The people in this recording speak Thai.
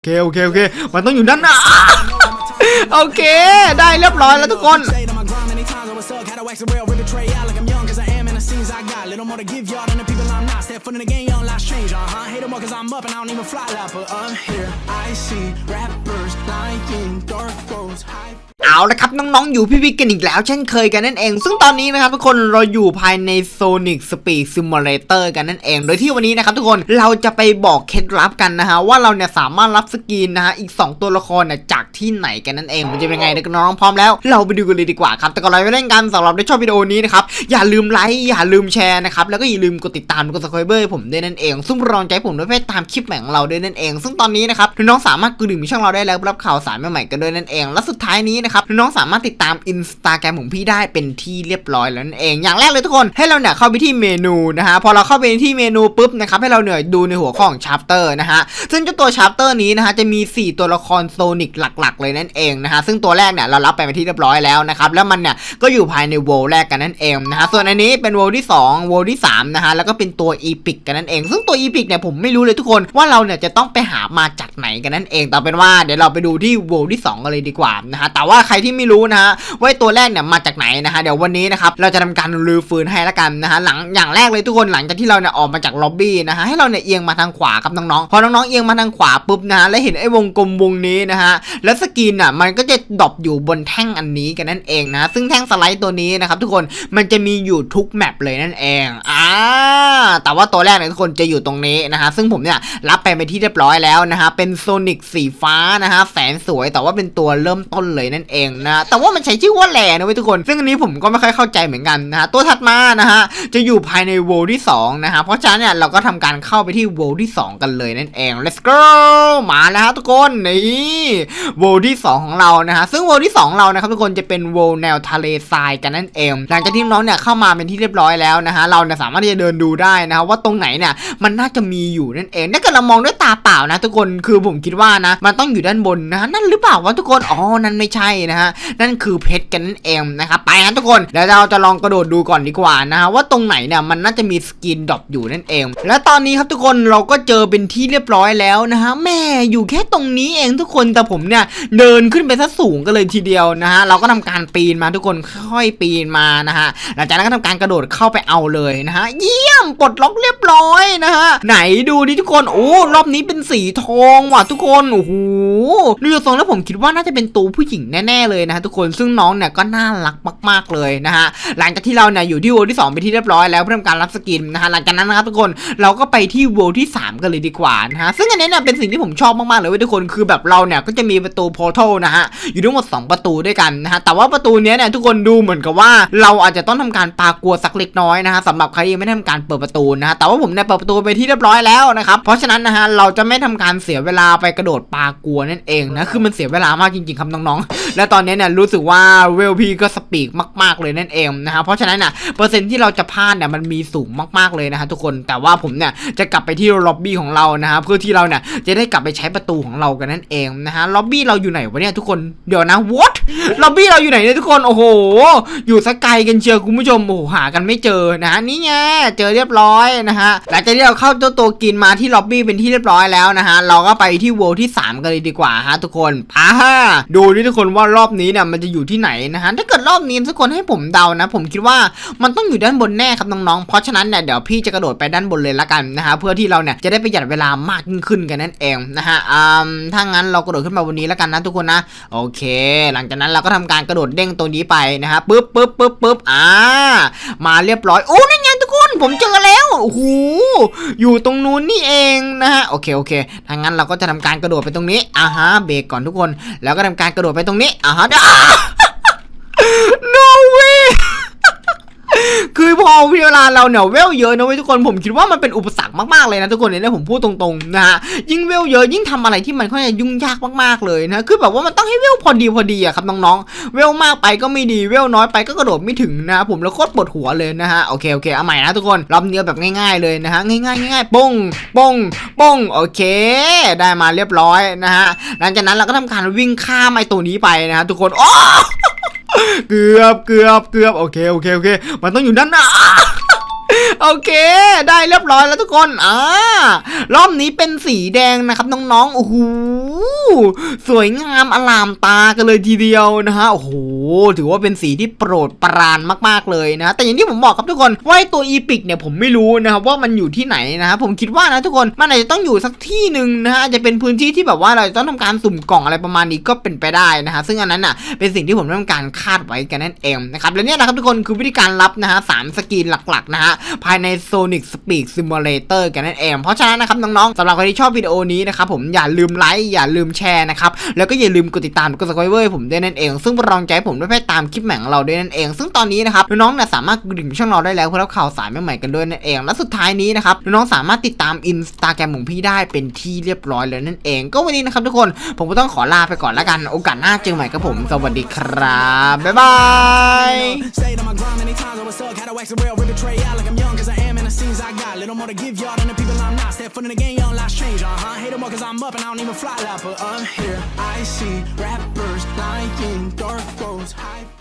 โอเคโอเคโอเค มันต้องอยู่ด้านหน้า โอเค ได้เรียบร้อยแล้วทุกคน Stayed on my grind many times, I was stuck, had to wax the rail, rip betray out like I'm young, cause I am in the scenes I got. Little more to give y'all than the people I'm not. Step foot in the game, young life's change, uh huh. Hate 'em more cause I'm up and I don't even fly loud, but I'm here. I see rappers lying, dark roads, high. เอาละครับน้องๆ อยู่พี่วิกกันอีกแล้ว เช่นเคยกันนั่นเอง ซึ่งตอนนี้นะครับทุกคนเราอยู่ภายใน Sonic Speed Simulator กันนั่นเอง โดยที่วันนี้นะครับทุกคนเราจะไปบอกเคล็ดลับกันนะฮะว่าเราเนี่ยสามารถรับสกรีนนะฮะอีก 2 ตัวละครเนี่ยจากที่ไหนกันนั่นเองมันจะเป็นไงนะน้องๆพร้อมแล้ว เราไปดูกันเลยดีกว่าครับแต่ก่อนเราไปเล่นกันสำหรับในชอบวิดีโอนี้นะครับอย่าลืมไลค์อย่าลืมแชร์นะครับแล้วก็อย่าลืมกดติดตามกด subscribe ผมด้วยนั่นเอง ซึ่งรองใจผมด้วยเพื่อตามคลิปใหม่ของเราด้วยนั่นเอง ซึ่งตอนนี้นะครับน้องๆสามารถกดดิ่งช่องเราได้แล้วรับข่าวสารใหม่ๆกันด้วยนั่นเอง และสุดท้ายนี้นะครับน้องๆสามารถติดตามอินสตาแกรมของพี่ได้เป็นที่เรียบร้อยแล้วนั่นเองอย่างแรกเลยทุกคนให้เราเนี่ยเข้าไปที่เมนูนะฮะพอเราเข้าไปที่เมนูปุ๊บนะครับให้เราเนี่ยดูในหัวข้อของชาร์เตอร์นะฮะซึ่งเจ้าตัวชาร์เตอร์นี้นะฮะจะมี 4 ตัวละครโซนิกหลัก ๆ เลยนั่นเองนะฮะซึ่งตัวแรกเนี่ยเรารับไปเป็นที่เรียบร้อยแล้วนะครับแล้วมันเนี่ยก็อยู่ภายในโวลแรกกันนั่นเองนะฮะส่วนอันนี้เป็นโวลที่ 2 โวลที่3นะฮะแล้วก็เป็นตัวอีพิกกันนั่นเอง ซึ่งตัวอีพิกเนี่ยผมไม่รู้เลยทุกคนว่าเราเนี่ยจะต้องไปหามาจากไหนกันนั่นเองแต่เป็นว่าเดี๋ยวเราไปดูที่โวลที่2กันเลยดีกว่านะฮะแต่ว่าาใครที่ไม่รู้นะฮะว่าตัวแรกเนี่ยมาจากไหนนะฮะเดี๋ยววันนี้นะครับเราจะทำการรื้อฟื้นให้ละกันนะฮะหลังอย่างแรกเลยทุกคนหลังจากที่เราเนี่ยออกมาจากล็อบบี้นะฮะให้เราเนี่ยเอียงมาทางขวาครับน้องๆพอน้องๆเอียงมาทางขวาปุ๊บนะฮะแล้วเห็นไอ้วงกลมวงนี้นะฮะแล้วสกรีนอะมันก็จะดรอปอยู่บนแท่งอันนี้กันนั่นเองนะซึ่งแท่งสไลด์ตัวนี้นะครับทุกคนมันจะมีอยู่ทุกแมปเลยนั่นเองอ่าแต่ว่าตัวแรกเนี่ยทุกคนจะอยู่ตรงนี้นะฮะซึ่งผมเนี่ยรับไปเป็นที่เรียบร้อยแล้วนะฮะเป็นโซนิกสีฟ้านะฮะแสนสวยแต่ว่าเป็นตัวเริ่มต้นเลยนั่นเองนะ แต่ว่ามันใช้ชื่อว่าแหล่นะเว้ยทุกคน ซึ่งอันนี้ผมก็ไม่ค่อยเข้าใจเหมือนกันนะฮะ ตัวถัดมานะฮะ จะอยู่ภายในโวลที่2นะฮะ เพราะฉะนั้นเนี่ยเราก็ทำการเข้าไปที่โวลที่ 2 กันเลยนั่นเอง let's go มาแล้วฮะทุกคนนี่โวลที่ 2 ของเรานะฮะ ซึ่งโวลที่ 2 เรานะครับทุกคนจะเป็นโวลแนวทะเลทรายกันนั่นเอง หลังจากที่น้องเนี่ยเข้ามาเป็นที่เรียบร้อยแล้วนะฮะ เราเนี่ยสามารถที่จะเดินดูได้นะฮะว่าตรงไหนเนี่ยมันน่าจะมีอยู่นั่นเองถ้าเกิดเรามองด้วยตาเปล่านะ ทุกคนคือผมคิดว่านะมันต้องอยู่ด้านบนนะฮะนั่นหรือเปล่าวะทุกคนอ๋อนั่นไม่ใช่นะฮะนั่นคือเพชรกันนั่นเองนะครับไปนะทุกคนเดี๋ยวเราจะลองกระโดดดูก่อนดีกว่านะฮะว่าตรงไหนเนี่ยมันน่าจะมีสกินดรอปอยู่นั่นเอง และตอนนี้ครับทุกคนเราก็เจอเป็นที่เรียบร้อยแล้วนะฮะแม่อยู่แค่ตรงนี้เองทุกคนแต่ผมเนี่ยเดินขึ้นไปซะสูงกันเลยทีเดียวนะฮะเราก็ทำการปีนมาทุกคนค่อยปีนมานะฮะหลังจากนั้นก็ทำการกระโดดเข้าไปเอาเลยนะฮะเยี่ยมปลดล็อกเรียบร้อยนะฮะไหนดูดิทุกคนโอ้รอบนี้เป็นสีทองว่ะทุกคนโอ้โหดูทรงแล้วผมคิดว่าน่าจะเป็นตัวผู้หญิงแแน่เลยนะฮะทุกคนซึ่งน้องเนี่ยก็น่ารักมากๆเลยนะฮะหลังจากที่เราเนี่ยอยู่ที่โวลที่สองไปที่เรียบร้อยแล้วเพื่อทำการรับสกินนะฮะหลังจากนั้นนะครับทุกคนเราก็ไปที่โวลที่สามกันเลยดีกว่านะฮะซึ่งอันนี้เนี่ยเป็นสิ่งที่ผมชอบมากๆเลยเว้ยทุกคนคือแบบเราเนี่ยก็จะมีประตูโพร์ทัลนะฮะอยู่ทั้งหมดสองประตูด้วยกันนะฮะแต่ว่าประตูเนี้ยเนี่ยทุกคนดูเหมือนกับว่าเราอาจจะต้องทำการปากลัวสักเล็กน้อยนะฮะสำหรับใครที่ยังไม่ได้ทำการเปิดประตูนะฮะแต่ว่าผมเนี่ยเปิดประตูไปที่เรียบร้อยแล้วนะครับเพราะฉะนั้นนะฮะเราจะไม่ทำการเสียเวลาไปกระโดดปากลัวนั่นเองนะคือมันเสียเวลามากจริงๆครับน้องๆและตอนนี้เนี่ยรู้สึกว่าเวลพีก็สปีกมาก ๆ เลยนั่นเองนะฮะเพราะฉะนั้นน่ะเปอร์เซ็นต์ที่เราจะพลาดเนี่ยมันมีสูงมากๆเลยนะฮะทุกคนแต่ว่าผมเนี่ยจะกลับไปที่ล็อบบี้ของเรานะฮะเพื่อที่เราเนี่ยจะได้กลับไปใช้ประตูของเรากันนั่นเองนะฮะล็อบบี้เราอยู่ไหนวะเนี่ยทุกคนเดี๋ยวนะ what ล็อบบี้เราอยู่ไหนเนี่ยทุกคนโอ้โห อยู่สักไกลกันเชียวคุณผู้ชมโอ้โหหากันไม่เจอนะฮะนี่ไงเจอเรียบร้อยนะฮะหลังจากที่เราเข้าเจ้าตัวกินมาที่ล็อบบี้เป็นที่เรียบร้อยแล้วนะฮะเราก็ไปที่โวลที่ 3 กันเลยดีกว่าฮะทุกคนป่าดูดิทุกคนว่ารอบนี้เนี่ยมันจะอยู่ที่ไหนนะฮะถ้าเกิดรอบนี้ทุกคนให้ผมเดานะ ผมคิดว่ามันต้องอยู่ด้านบนแน่ครับน้องๆเพราะฉะนั้นเนี่ยเดี๋ยวพี่จะกระโดดไปด้านบนเลยละกันนะฮะเพื่อที่เราเนี่ยจะได้ประหยัดเวลามากยิ่งขึ้นกันนั่นเองนะฮะอืมถ้างั้นเรากระโดดขึ้นมาบนนี้ล้วกันนะทุกคนนะโอเค หลังจากนั้นเราก็ทำการกระโดดเด้งตรงนี้ไปนะฮะปึ๊บปึ๊บปึ๊บปึ๊บอ่ามาเรียบร้อยโอ้นั่นไงทุกคนผมเจอแล้วโอ้โหอยู่ตรงนู้นนี่เองนะฮะโอเคโอเคถ้างั้นเราก็จะทำการกระโดดไปตรงนี้อ่าฮะเบรกก่อนทุกคน แล้วก็ทำการกระโดดไปตรงนี้อ่าฮะ no way คื อพอเวลาเราเนี่ยเวลเยอะนะเว้ยทุกคนผมคิดว่ามันเป็นอุปสรรคมากๆเลยนะทุกคนเนี่ยผมพูดตรงๆนะฮะยิ่งเวลเยอะยิ่งทำอะไรที่มันค่อนข้างยุ่งยากมากๆเลยนะคือแบบว่ามันต้องให้เวลพอดีพอดีอะครับน้องๆเวลมากไปก็ไม่ดีเวลน้อยไปก็กระโดดไม่ถึงนะผมแล้วโคตรปวดหัวเลยนะฮะโอเคโอเคเอาใหม่นะทุกคนรอบเดียวแบบง่าย ๆเลยนะฮะง่ายๆง่ายๆป้งป้งป้งโอเค ได้มาเรียบร้อยนะฮะหลังจากนั้นเราก็ทำการวิ่งข้ามไอ้ตัวนี้ไปนะฮะทุกคนโอ้ เกือบเกือบเกือบโอเคโอเคโอเค มันต้องอยู่ด้านหน้าโอเค ได้เรียบร้อยแล้วทุกคนอ่ารอบนี้เป็นสีแดงนะครับน้องๆโอ้โห สวยงามอลามตากันเลยทีเดียวนะฮะโอ้โหถือว่าเป็นสีที่โปรดปรานมากๆเลยนะ แต่อย่างที่ผมบอกครับทุกคนว่าตัวอีพิกเนี่ยผมไม่รู้นะครับว่ามันอยู่ที่ไหนนะฮะผมคิดว่านะทุกคนมันอาจจะต้องอยู่สักที่หนึ่งนะฮะอาจจะเป็นพื้นที่ที่แบบว่าเราจะต้องทำการสุ่มกล่องอะไรประมาณนี้ก็เป็นไปได้นะฮะซึ่งอันนั้นอะเป็นสิ่งที่ผมต้องการคาดไว้กันนั่นเองนะครับและเนี่ยนะครับทุกคนคือวิธีการรับนะฮะสามสกีนหลักๆนะฮะภายใน Sonic Speed Simulator กันนั่นเองเพราะฉะนั้นนะครับน้องๆสำหรับใครที่ชอบวิดีโอนี้นะครับผมอย่าลืมไลค์อย่าลืมแชร์นะครับแล้วก็อย่าลืมกดติดตามกด subscribe ให้ผมด้วยนั่นเอง ซึ่งเป็นกำลังใจผมด้วยไปตามคลิปใหม่ของเราด้วยนั่นเอง ซึ่งตอนนี้นะครับน้องๆเนี่ยสามารถดดิ่งช่องเราได้แล้วเพื่อรับข่าวสารใหม่ๆกันด้วยนั่นเอง และสุดท้ายนี้นะครับน้องๆสามารถติดตามอินสตาแกรมของพี่ได้เป็นที่เรียบร้อยแล้วนั่นเอง ก็วันนี้นะครับทุกคนผมก็ต้องขอลาไปก่อนแล้วกันโอกาสหน้าเจอใหม่ครับผมสวัสดีครับบ๊ายบาย Little more to give y'all than the people I'm not. Step foot in the game, young lives change, uh huh. Hate them more cause I'm up and I don't even fly like, but up here I see rappers lying, dark roads, high.